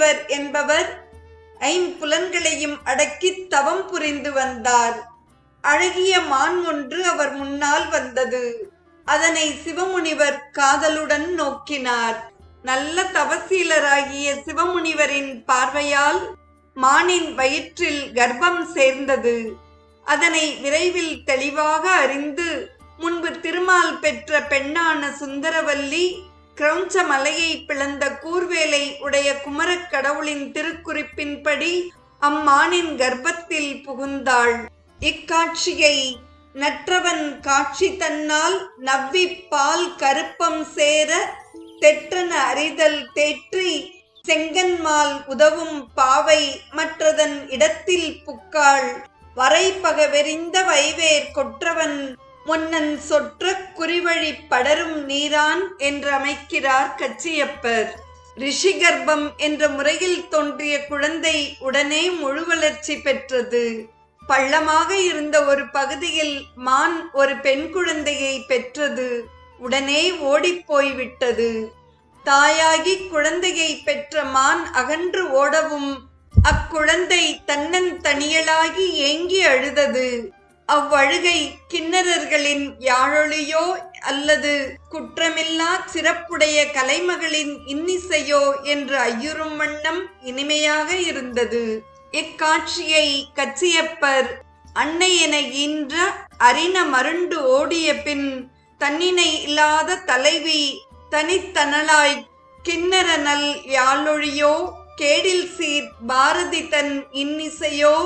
சிவமுனிவர் என்பவர் ஐம்புலன்களையும் அடக்கி தவம் புரிந்து வந்தார். அழகிய மான் ஒன்று அவர் முன்னால் வந்தது. அதனை சிவமுனிவர் காதலுடன் நோக்கினார். நல்ல தவசீலராகிய சிவமுனிவரின் பார்வையால் மானின் வயிற்றில் கர்ப்பம் சேர்ந்தது. அதனை விரைவில் தெளிவாக அறிந்து முன்பு திருமால் பெற்ற பெண்ணான சுந்தரவல்லி கிரௌஞ்ச மலையை பிளந்த கூர்வேலை உடைய குமரக் கடவுளின் திருக்குறிப்பின்படி அம்மானின் கர்ப்பத்தில் புகுந்தாள். இக்காட்சியை நற்றவன் காட்சி தன்னால் நவ்வி பால் கருப்பம் சேர தெற்றன அறிதல் தேற்றி செங்கன்மால் உதவும் பாவை மற்றதன் இடத்தில் புக்காள். வரைபகவெறிந்த வைவேர் கொற்றவன் முன்னன் சொற்ற குறிவழி படரும் நீரான் என்றமைக்கிறார் கச்சியப்பர். ரிஷிகர்ப்பம் என்ற முறையில் தோன்றிய குழந்தை உடனே முழு வளர்ச்சி பெற்றது. பள்ளமாக இருந்த ஒரு பகுதியில் மான் ஒரு பெண் குழந்தையை பெற்றது. உடனே ஓடிப்போய்விட்டது தாயாகி குழந்தையை பெற்ற மான் அகன்று ஓடவும் அக்குழந்தை தன்னன் தனியலாகி ஏங்கி அழுதது. அவ்வழுகை கிண்ணறர்களின் யாழொலியோ அல்லது குற்றமில்லா சிறப்புடைய கலைமகளின் இன்னிசையோ என்று ஐயுறும் வண்ணம் இனிமையாக இருந்தது. இக்காட்சியை கச்சியப்பர் அன்னையென ஈன்ற அரின மருண்டு ஓடிய பின் தன்னினை இல்லாத தலைவி தனித்தனலாய் கிண்ணறனல் யாழொழியோ கேடில் சீர் பாரதி தன் இன்னிசையோ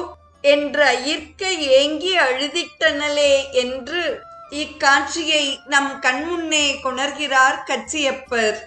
என்ற அயிர்க்க ஏங்கி அழுதிட்டனலே என்று இக்காட்சியை நம் கண்முன்னே கொணர்கிறார் கச்சியப்பர்.